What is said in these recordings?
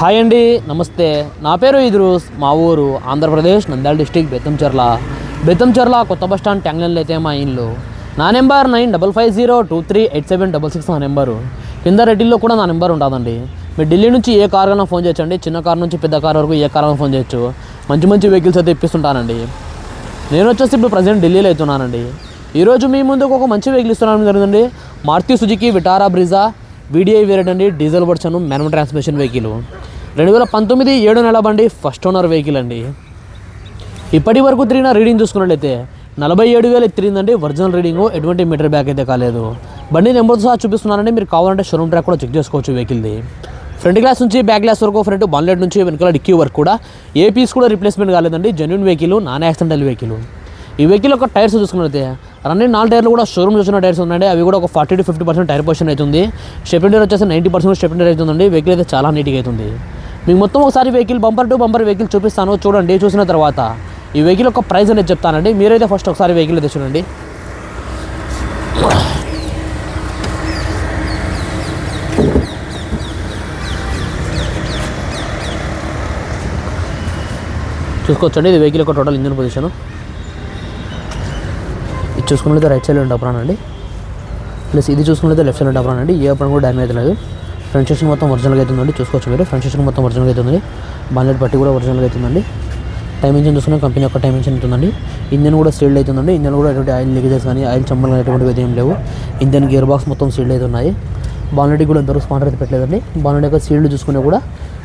Hi అండి నమస్తే. నా పేరు ఇద్రూస్ మా ఊరు ఆంధ్రప్రదేశ్ నంద్యాల డిస్టిక్ బెత్తంచెర్ల బెత్తంచెర్ల కొత్త బస్ స్టాండ్ ట్యాంగ్లైన్లో అయితే మా ఇల్లు. నా number nine double five zero two three eight seven double six నా నెంబరు. కింద రెడ్డిల్లో కూడా నా నెంబర్ ఉంటుందండి. మీరు ఢిల్లీ నుంచి ఏ కార్ కన్నా ఫోన్ చేయొచ్చండి. చిన్న కార్ నుంచి పెద్ద కార్ వరకు ఏ కార్ అయినా ఫోన్ చేయొచ్చు. మంచి మంచి వెహికల్స్ అయితే ఇప్పిస్తుంటానండి. నేను వచ్చేసి ఇప్పుడు ప్రజెంట్ ఢిల్లీలో అవుతున్నానండి. ఈరోజు మీ ముందుకు ఒక మంచి వెహికల్ ఇస్తున్నాను జరిగిందండి. Maruti Suzuki Vitara Brezza VDI వేరేటండి diesel version manual transmission vehicle. రెండు వేల పంతొమ్మిది ఏడు నెల బండి ఫస్ట్ ఓనర్ వెహికల్ అండి. ఇప్పటి వరకు తిరిగిన రీడింగ్ చూసుకున్నట్లయితే నలభై ఏడు వేలు తిరిగిందండి ఒరిజినల్ రీడింగ్ ఎటువంటి మీటర్ బ్యాక్ అయితే కాలేదు. బండి నెంబర్ సహా చూపిస్తున్నానండి మీరు కావాలంటే షోరూమ్ ట్రాక్ కూడా చెక్ చేసుకోవచ్చు వెహికల్ది. ఫ్రంట్ గ్లాస్ నుంచి బ్యాక్ గ్లాస్ వరకు ఫ్రంట్ బాన్లెట్ నుంచి వెనుకల డిక్కీ వరకు కూడా. ఏ పీస్ కూడా రిప్లేస్మెంట్ కాలేదండి genuine vehicle non accidental vehicle ఈ వెహికల్ యొక్క టైర్స్ చూసుకున్నట్లయితే రన్నింగ్ నాలుగు టైర్లు కూడా షోరూమ్ చూసిన టైర్స్ ఉన్నాయండి అవి కూడా ఒక forty to fifty percent tyre position అవుతుంది స్టెప్ని టైర్ వచ్చేసి నైంటీ పర్సెంట్ స్టెప్ని టైర్ అవుతుందండి వెహికల్ అయితే చాలా నీట్గా అవుతుంది మీకు మొత్తం ఒకసారి vehicle bumper to bumper vehicle చూపిస్తాను. చూడండి చూసిన తర్వాత ఈ వెహికల్ యొక్క ప్రైస్ అనేది చెప్తానండి. మీరైతే ఫస్ట్ ఒకసారి వెహికల్ అయితే చూడండి. చూసుకోవచ్చండి ఇది వెహికల్ యొక్క టోటల్ ఇంజిన్ పొజిషన్ ఇది చూసుకున్నట్లయితే రైట్ సైడ్లో ఉండే అప్రాన్ అండి. ప్లస్ ఇది చూసుకున్నట్లయితే లెఫ్ట్ సైడ్ ఉండే అప్రాన్ అండి. ఏ అప్రాన్ కూడా డ్యామేజ్ లేదు. ఫ్రంట్ సెక్షన్ మొత్తం ఒరిజినల్గా అవుతుందండి చూసుకోవచ్చు మీరు. ఫ్రంట్ సెక్షన్ మొత్తం ఒరిజినల్గా అవుతుంది బాన్లెట్ పట్టి కూడా ఒరిజినల్గా అవుతుందండి టైం ఇంజిన్ చూసుకునే కంపెనీ యొక్క టైం ఇంజిన్ అవుతుందండి ఇంజన్ కూడా సీల్డ్ అవుతుందండి ఇంజన్ కూడా ఎటువంటి ఆయిల్ లీకేజెస్ కానీ ఆయిల్ చంబలు అనేటువంటివి ఏం లేవు. ఇంజన్ గేర్ బాక్స్ మొత్తం సీల్డ్ అవుతున్నాయి బాన్లెట్ కూడా ఎంతవరకు స్పాండర్ అయితే పెట్టలేదండి. బాన్లెట్ యొక్క సీల్డ్ చూసుకునే కూడా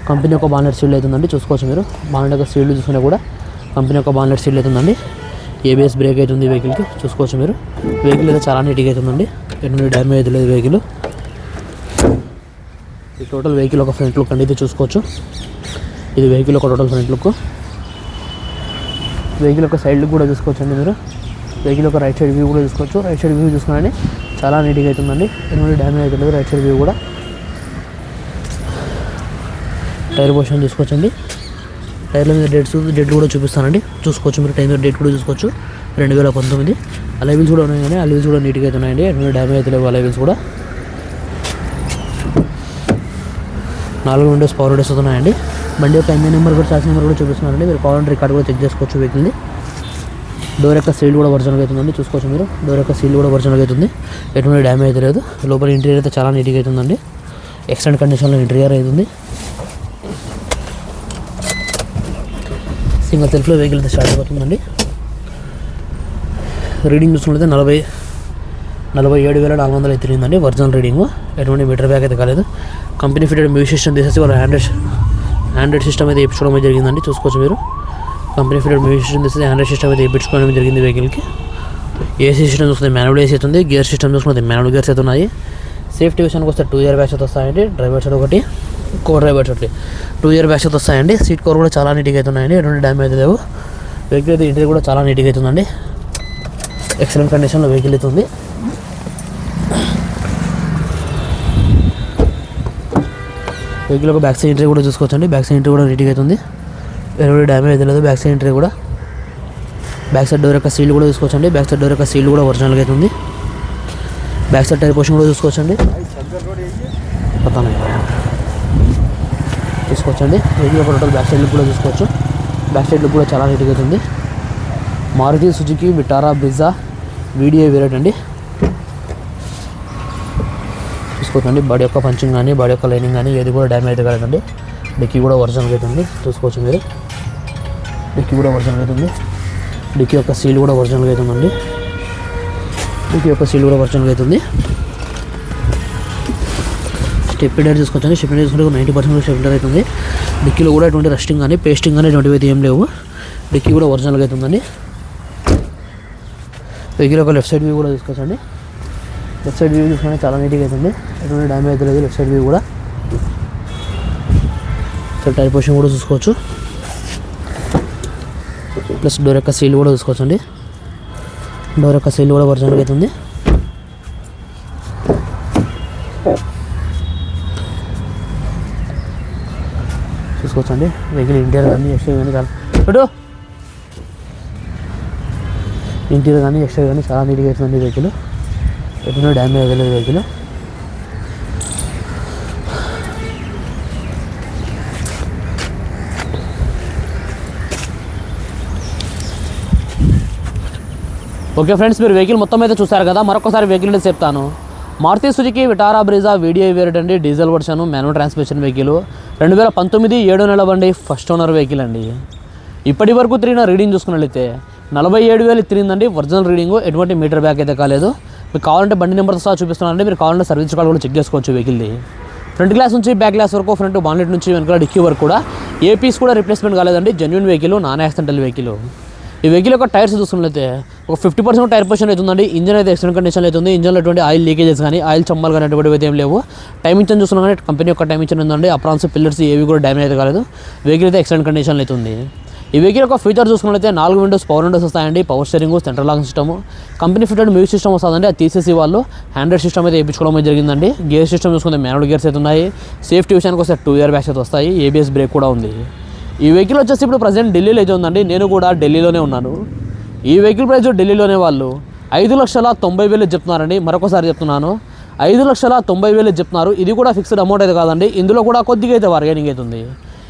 కంపెనీ యొక్క బాన్లెట్ సీల్డ్ అవుతుందండి చూసుకోవచ్చు మీరు. బాన్లెట్ యొక్క సీల్డ్ చూసుకునే కూడా కంపెనీ యొక్క బాన్లెట్ సీల్డ్ అవుతుందండి ఏబిఎస్ బ్రేక్ అవుతుంది వెహికల్కి చూసుకోవచ్చు మీరు. వెహికల్ అయితే చాలా నీట్గా అవుతుందండి ఎటువంటి డ్యామేజ్ లేదు వెహికల్ ఈ టోటల్ వెహికల్ ఒక ఫ్రంట్ లుక్ అండి ఇది చూసుకోవచ్చు. ఇది వెహికల్ ఒక టోటల్ ఫ్రంట్ లుక్. వెహికల్ ఒక సైడ్ లుక్ కూడా చూసుకోవచ్చు అండి మీరు. వెహికల్ ఒక రైట్ సైడ్ వ్యూ కూడా చూసుకోవచ్చు. రైట్ సైడ్ వ్యూ చూసుకున్నానే చాలా నీట్గా అవుతుందండి ఎటువంటి డ్యామేజ్ అవుతుంది రైట్ సైడ్ వ్యూ కూడా. టైర్ పోషన్ చూసుకోవచ్చండి. టైర్ల మీద డేట్స్ డేట్ కూడా చూపిస్తానండి. చూసుకోవచ్చు మీరు టైర్ మీద డేట్ కూడా చూసుకోవచ్చు. రెండు వేల పంతొమ్మిది. అలైవిల్స్ కూడా ఉన్నాయి కానీ అలైవిల్స్ కూడా నీట్గా అయితే ఉన్నాయండి. ఎటువంటి డ్యామేజ్ అయితే లేవు అలైవిల్స్ కూడా. నాలుగు విండోస్ పవర్ విండోస్ ఉన్నాయండి బండి యొక్క ఎంఏ నెంబర్ కూడా చార్జ్ నెంబర్ కూడా చూపిస్తున్నారండి. మీరు కావాలంటే రికార్డ్ కూడా చెక్ చేసుకోవచ్చు వెహికల్ది డోర్ యొక్క సీల్ కూడా ఒరిజినల్గా అవుతుందండి. చూసుకోవచ్చు మీరు. డోర్ యొక్క సీల్ కూడా ఒరిజినల్గా అవుతుంది. ఎటువంటి డ్యామేజ్ అయితే లేదు. లోపల ఇంటీరియర్ అయితే చాలా నీట్గా అవుతుందండి. ఎక్సలెంట్ కండిషన్లో ఇంటీరియర్ అవుతుంది. సింగిల్ సెల్ఫ్లో వెహికల్ అయితే స్టార్ట్ అవుతుందండి రీడింగ్ చూసుకుంటే నలభై నలభై ఏడు వేల నాలుగు వందలు అయితే తిరిగిందండి ఒరిజినల్ రీడింగ్. ఎటువంటి మీటర్ బ్యాక్ అయితే కాలేదు. కంపెనీ ఫిటెడ్ మ్యూజిక్ సిస్టమ్ తీసేసి వాళ్ళ హ్యాండ్రెడ్ హ్యాండ్రెడ్ సిస్టమ్ అయితే వేయించుకోవడం జరిగిందండి. చూసుకోవచ్చు మీరు. కంపెనీ ఫిటెడ్ మ్యూజిక్ సిస్టమ్ తీసేసి హ్యాండ్రెడ్ సిస్టమ్ అయితే ఇప్పించుకోవడం జరిగింది వెహికల్కి. ఏసీ సిస్టమ్ చూస్తుంది మాన్యువల్ ఏసీ అవుతుంది గేర్ సిస్టమ్ చూసుకుంటే మాన్యువల్ గేర్స్ అయితే ఉన్నాయి. సేఫ్టీ విషయానికి వస్తే టూ ఇయర్ బ్యాగ్స్ అయితే వస్తాయండి. డ్రైవర్ సైడ్ ఒకటి కో డ్రైవర్ ఒకటి టూ ఇయర్ బ్యాగ్స్ అయితే వస్తాయండి. సీట్ కవర్ కూడా చాలా నీట్గా అవుతున్నాయండి ఎటువంటి డ్యామేజ్ లేవు. వెహికల్ అయితే ఇంటర్ కూడా చాలా నీట్గా అవుతుందండి ఎక్సలెంట్ కండిషన్లో వెహికల్ అయితే వెహికల్ ఒక బ్యాక్ సైడ్ ఎంట్రీ కూడా చూసుకోవచ్చండి. బ్యాక్ సైడ్ ఎంట్రీ కూడా నీట్గా అవుతుంది. ఎటువంటి డ్యామేజ్ అయితే లేదు. బ్యాక్ సైడ్ ఎంట్రీ కూడా. బ్యాక్ సైడ్ డోర్ యొక్క సీల్ కూడా చూసుకోవచ్చండి. బ్యాక్ సైడ్ డోర్ యొక్క సీల్ కూడా ఒరిజినల్గా అవుతుంది. బ్యాక్ సైడ్ టైర్ పోషన్ కూడా చూసుకోవచ్చండి. తీసుకోవచ్చండి చూసుకోవచ్చండి. వెహికల్ ఒక టోటల్ బ్యాక్ సైడ్ లుక్ కూడా చూసుకోవచ్చు. బ్యాక్ సైడ్ లుక్ కూడా చాలా నీట్గా అవుతుంది. Maruti Suzuki Vitara Brezza VDI variant అండి బాడీ యొక్క పంచింగ్ కానీ బాడీ యొక్క లైనింగ్ కానీ ఏది కూడా డ్యామేజ్ అయితే కాలేదండి. డిక్కీ కూడా ఒరిజినల్ అవుతుంది చూసుకోవచ్చు మీరు. డిక్కీ కూడా ఒరిజినల్ అవుతుంది డిక్కీ యొక్క సీల్ కూడా ఒరిజినల్గా అవుతుందండి డిక్కీ యొక్క సీల్ కూడా ఒరిజినల్గా అవుతుంది stepney tyre తీసుకొచ్చండి stepney tyre step ninety percent stepney tyre అవుతుంది డిక్కీలో కూడా ఎటువంటి రస్టింగ్ కానీ పేస్టింగ్ కానీ ఎటువంటివి అయితే ఏం లేవు. డిక్కీ కూడా ఒరిజినల్గా అవుతుందండి వెహికల్ ఒక లెఫ్ట్ సైడ్ వ్యూ కూడా తీసుకొచ్చండి. లెఫ్ట్ సైడ్ వ్యూ చూసుకుంటే చాలా నీట్గా అవుతుంది ఎటువంటి డ్యామేజ్ అయితే లేదు. లెఫ్ట్ సైడ్ వ్యూ కూడా. సో టైర్ పొజిషన్ కూడా చూసుకోవచ్చు. ప్లస్ డోర్ యొక్క సీల్ కూడా చూసుకోవచ్చు అండి డోర్ యొక్క సీల్ కూడా ఒరిజినల్గా అవుతుంది చూసుకోవచ్చండి. వెహికల్ ఇంటీరియర్ కానీ ఎక్స్ట్రా కానీ చాలా ఇటు ఇంటీరియర్ కానీ ఎక్స్ట్రా కానీ చాలా నీట్గా అవుతుందండి వెహికల్ ఎన్నో డ్యామేజ్ అవ్వలేదు వెహికల్ ఓకే ఫ్రెండ్స్ మీరు వెహికల్ మొత్తం అయితే చూసారు కదా మరొకసారి వెహికల్ అయితే చెప్తాను. Maruti Suzuki Vitara Brezza VDI variant అండి diesel version manual transmission vehicle. రెండు వేల పంతొమ్మిది ఏడు నెల బండి ఫస్ట్ ఓనర్ వెహికల్ అండి. ఇప్పటి వరకు తిరిగిన రీడింగ్ చూసుకున్నట్లయితే నలభై ఏడు వేలు తిరిగిందండి ఒరిజినల్ రీడింగ్ ఎటువంటి మీటర్ బ్యాక్ అయితే కాలేదు. మీకు కావాలంటే బండి నెంబర్తో సహా చూపిస్తున్నానండి. మీరు కావాలంటే సర్వీస్ కార్డు కూడా చెక్ చేసుకోవచ్చు వెహికల్ది. ఫ్రంట్ గ్లాస్ నుంచి బ్యాక్ గ్లాస్ వరకు ఫ్రంట్ బాన్లెట్ నుంచి వెనుక డిక్కీ వరకు కూడా ఏ పీస్ కూడా రిప్లేస్మెంట్ కాలేదండి. Genuine vehicle non accidental vehicle ఈ వెహికల్ యొక్క టైర్స్ చూసుకున్నట్లయితే ఒక ఫిఫ్టీ పర్సెంట్ టైర్ పొజిషన్ అవుతుందండి ఇంజన్ అయితే ఎక్సలెంట్ కండిషన్ అవుతుంది ఇంజన్లో ఎటువంటి ఆయిల్ లీకేజెస్ కానీ ఆయిల్ చమ్మలు కానీ అటువంటివి అయితే ఏం లేవు. టైం ఇచ్చిన చూస్తున్నాం కానీ కంపెనీ యొక్క టైం ఇచ్చిన ఉందండి. అప్రాన్స్ పిల్లర్స్ ఏవి కూడా డ్యామేజ్ అయితే కాలేదు. వెహికల్ అయితే ఎక్సలెంట్ కండిషన్ అవుతుంది ఈ వెహికల్ యొక్క ఫీచర్ చూసుకున్నట్లయితే నాలుగు విండోస్ పవర్ విండోస్ వస్తాయండి. Power steering central locking system company fitted music system వస్తుందండి. అది తీసేసి వాళ్ళు హ్యాండ్రెడ్ సిస్టమ్ అయితే వేయించుకోవడం జరిగిందండి. గేర్ సిస్టమ్ చూసుకుంటే మాన్యువల్ గేర్స్ అయితే ఉన్నాయి. సేఫ్టీ విషయానికి వస్తే టూ ఇయర్ బ్యాగ్స్ అయితే వస్తాయి. ఏబిఎస్ బ్రేక్ కూడా ఉంది. ఈ వెహికల్ వచ్చేసి ఇప్పుడు ప్రజెంట్ ఢిల్లీలో అయితే ఉందండి. నేను కూడా ఢిల్లీలోనే ఉన్నాను. ఈ వెహికల్ ప్రైస్ ఢిల్లీలోనే వాళ్ళు ఐదు లక్షల తొంభై వేలు చెప్తున్నారండి. మరొకసారి చెప్తున్నాను. ఐదు లక్షల తొంభై వేలు చెప్తున్నారు. ఇది కూడా ఫిక్స్డ్ అమౌంట్ అయితే కాదండి. ఇందులో కూడా కొద్దిగా అయితే బార్గెనింగ్ అవుతుంది